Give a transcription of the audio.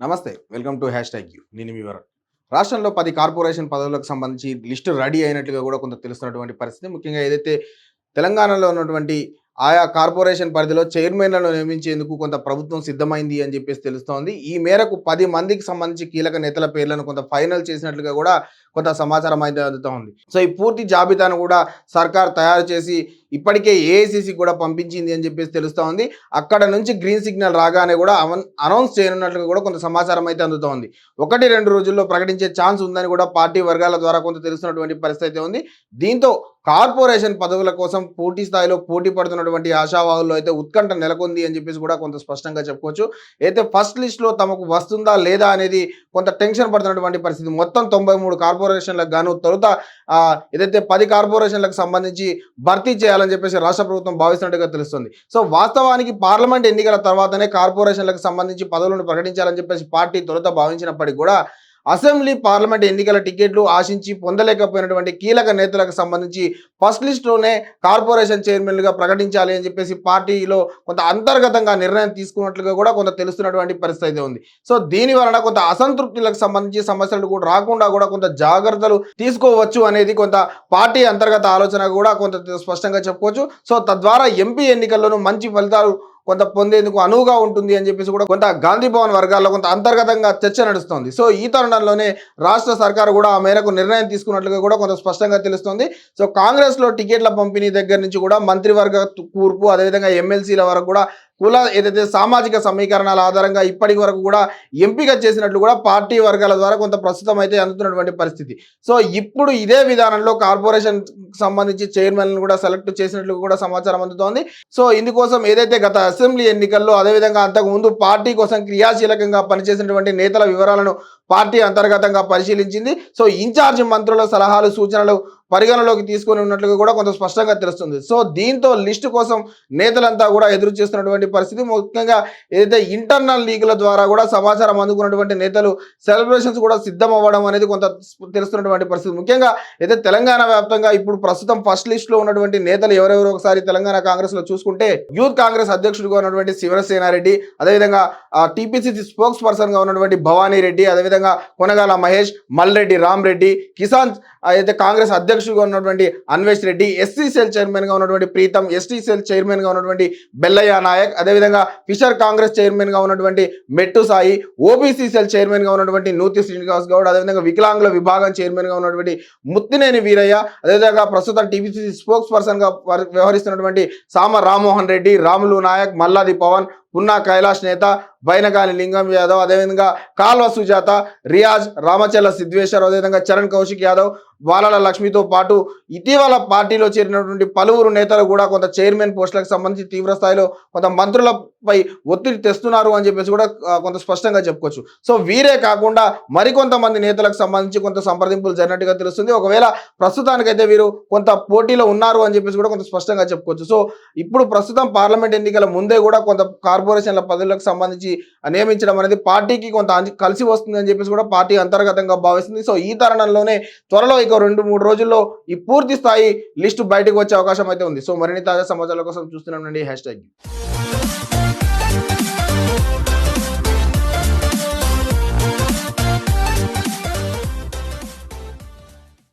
నమస్తే welcome to hashtag you. నేను మీ వరుణ్. రాష్ట్రంలో పది కార్పొరేషన్ పదవులకు సంబంధించి లిస్టు రెడీ అయినట్లుగా కూడా కొంత తెలుస్తున్నటువంటి పరిస్థితి. ముఖ్యంగా ఏదైతే తెలంగాణలో ఉన్నటువంటి ఆయా కార్పొరేషన్ పరిధిలో చైర్మన్లను నియమించేందుకు కొంత ప్రభుత్వం సిద్ధమైంది అని చెప్పేసి తెలుస్తోంది. ఈ మేరకు పది మందికి సంబంధించి కీలక నేతల పేర్లను కొంత ఫైనల్ చేసినట్లుగా కూడా కొంత సమాచారం అయితే అందుతోంది. సో ఈ పూర్తి జాబితాను కూడా సర్కార్ తయారు చేసి ఇప్పటికే ఏఐసిసి కూడా పంపించింది అని చెప్పేసి తెలుస్తూ ఉంది అక్కడ నుంచి గ్రీన్ సిగ్నల్ రాగానే కూడా అనౌన్స్ చేయనున్నట్లుగా కూడా కొంత సమాచారం అయితే అందుతోంది. ఒకటి రెండు రోజుల్లో ప్రకటించే ఛాన్స్ ఉందని కూడా పార్టీ వర్గాల ద్వారా కొంత తెలుస్తున్నటువంటి పరిస్థితి ఉంది. దీంతో కార్పొరేషన్ పదవుల కోసం పోటీ స్థాయిలో పోటీ పడుతున్నటువంటి ఆశావాహుల్లో అయితే ఉత్కంఠ నెలకొంది అని చెప్పేసి కూడా కొంత స్పష్టంగా చెప్పుకోవచ్చు. అయితే ఫస్ట్ లిస్ట్లో తమకు వస్తుందా లేదా అనేది కొంత టెన్షన్ పడుతున్నటువంటి పరిస్థితి. మొత్తం తొంభై మూడు కార్పొరేషన్లకు గాను తొలుత ఏదైతే పది కార్పొరేషన్లకు సంబంధించి భర్తీ చేయాలని చెప్పేసి రాష్ట్ర ప్రభుత్వం భావిస్తున్నట్టుగా తెలుస్తుంది. సో వాస్తవానికి పార్లమెంట్ ఎన్నికల తర్వాతనే కార్పొరేషన్లకు సంబంధించి పదవులను ప్రకటించాలని చెప్పేసి పార్టీ తొలుత భావించినప్పటికీ కూడా అసెంబ్లీ పార్లమెంట్ ఎన్నికల టికెట్లు ఆశించి పొందలేకపోయినటువంటి కీలక నేతలకు సంబంధించి ఫస్ట్ లిస్ట్లోనే కార్పొరేషన్ చైర్మన్లుగా ప్రకటించాలి అని చెప్పేసి పార్టీలో కొంత అంతర్గతంగా నిర్ణయం తీసుకున్నట్లుగా కూడా కొంత తెలుస్తున్నటువంటి పరిస్థితి ఉంది. సో దీని వలన కొంత అసంతృప్తులకు సంబంధించి సమస్యలు కూడా రాకుండా కూడా కొంత జాగ్రత్తలు తీసుకోవచ్చు అనేది కొంత పార్టీ అంతర్గత ఆలోచన కూడా కొంత స్పష్టంగా చెప్పుకోవచ్చు. సో తద్వారా ఎంపీ ఎన్నికల్లోనూ మంచి ఫలితాలు కొంత పొందేందుకు అనువుగా ఉంటుంది అని చెప్పేసి కూడా కొంత గాంధీ భవన్ వర్గాల్లో కొంత అంతర్గతంగా చర్చ నడుస్తోంది. సో ఈ తరుణంలోనే రాష్ట్ర సర్కారు కూడా ఆ మేరకు నిర్ణయం తీసుకున్నట్లుగా కూడా కొంత స్పష్టంగా తెలుస్తుంది. సో కాంగ్రెస్లో టికెట్ల పంపిణీ దగ్గర నుంచి కూడా మంత్రివర్గ కూర్పు అదేవిధంగా ఎమ్మెల్సీల వరకు కూడా కుల ఏదైతే సామాజిక సమీకరణాల ఆధారంగా ఇప్పటి వరకు కూడా ఎంపిక చేసినట్లు కూడా పార్టీ వర్గాల ద్వారా కొంత ప్రస్తుతం అయితే అందుతున్నటువంటి పరిస్థితి. సో ఇప్పుడు ఇదే విధానంలో కార్పొరేషన్ సంబంధించి చైర్మన్లను కూడా సెలెక్ట్ చేసినట్లు కూడా సమాచారం అందుతోంది. సో ఇందుకోసం ఏదైతే గత అసెంబ్లీ ఎన్నికల్లో అదేవిధంగా అంతకు ముందు పార్టీ కోసం క్రియాశీలకంగా పనిచేసినటువంటి నేతల వివరాలను పార్టీ అంతర్గతంగా పరిశీలించింది. సో ఇన్ఛార్జ్ మంత్రుల సలహాలు సూచనలు పరిగణలోకి తీసుకొని ఉన్నట్లుగా కూడా కొంత స్పష్టంగా తెలుస్తుంది. సో దీంతో లిస్టు కోసం నేతలంతా కూడా ఎదురు చేస్తున్నటువంటి పరిస్థితి. ముఖ్యంగా ఏదైతే ఇంటర్నల్ లీగుల ద్వారా కూడా సమాచారం అందుకున్నటువంటి నేతలు సెలబ్రేషన్స్ కూడా సిద్ధం అవ్వడం అనేది కొంత తెలుస్తున్నటువంటి పరిస్థితి. ముఖ్యంగా అయితే తెలంగాణ వ్యాప్తంగా ఇప్పుడు ప్రస్తుతం ఫస్ట్ లిస్ట్లో ఉన్నటువంటి నేతలు ఎవరెవరు ఒకసారి తెలంగాణ కాంగ్రెస్లో చూసుకుంటే యూత్ కాంగ్రెస్ అధ్యక్షుడిగా ఉన్నటువంటి శివసేనారెడ్డి అదేవిధంగా టీపీసీసీ స్పోక్స్ పర్సన్గా ఉన్నటువంటి భవానీ రెడ్డి అదేవిధంగా కొనగాల మహేష్ మల్రెడ్డి రామ్ రెడ్డి కిసాన్ అయితే కాంగ్రెస్ అధ్యక్షుడిగా ఉన్నటువంటి అన్వేష్ రెడ్డి ఎస్సీ సెల్ చైర్మన్గా ఉన్నటువంటి ప్రీతం ఎస్టీ సెల్ చైర్మన్గా ఉన్నటువంటి బెల్లయ్య నాయక్ అదేవిధంగా ఫిషర్ కాంగ్రెస్ చైర్మన్గా ఉన్నటువంటి మెట్టు సాయి ఓబీసీ సెల్ చైర్మన్గా ఉన్నటువంటి నూతి శ్రీనివాస్ గౌడ్ అదేవిధంగా వికలాంగుల విభాగం చైర్మన్గా ఉన్నటువంటి ముత్తినేని వీరయ్య అదేవిధంగా ప్రస్తుతం టీపీసీ స్పోక్స్ పర్సన్గా వ్యవహరిస్తున్నటువంటి సామ రామ్మోహన్ రెడ్డి రాములు నాయక్ మల్లాది పవన్ పున్నా కైలాష్ నేత బైనగాని లింగం యాదవ్ అదేవిధంగా కాల్వ సుజాత రియాజ్ రామచల్ల సిద్వేశ్వర్ అదేవిధంగా చరణ్ కౌశిక్ యాదవ్ బాలల లక్ష్మితో పాటు ఇటీవల పార్టీలో చేరినటువంటి పలువురు నేతలు కూడా కొంత చైర్మన్ పోస్టులకు సంబంధించి తీవ్ర స్థాయిలో కొంత మంత్రులపై ఒత్తిడి తెస్తున్నారు అని చెప్పేసి కూడా కొంత స్పష్టంగా చెప్పుకోవచ్చు. సో వీరే కాకుండా మరికొంతమంది నేతలకు సంబంధించి కొంత సంప్రదింపులు జరిగినట్టుగా తెలుస్తుంది. ఒకవేళ ప్రస్తుతానికైతే వీరు కొంత పోటీలో ఉన్నారు అని చెప్పేసి కూడా కొంత స్పష్టంగా చెప్పుకోవచ్చు. సో ఇప్పుడు ప్రస్తుతం పార్లమెంట్ ఎన్నికల ముందే కూడా కొంత కార్పొరేషన్ల పదవులకు సంబంధించి నియమించడం అనేది పార్టీకి కొంత కలిసి వస్తుంది అని చెప్పేసి కూడా పార్టీ అంతర్గతంగా భావిస్తుంది. సో ఈ తరుణంలోనే త్వరలో ఇక రెండు మూడు రోజుల్లో ఈ పూర్తి స్థాయి లిస్టు బయటకు వచ్చే అవకాశం అయితే ఉంది. సో మరిన్ని తాజా సమాచారాల కోసం చూస్తున్నాం అండి హ్యాష్ ట్యాగ్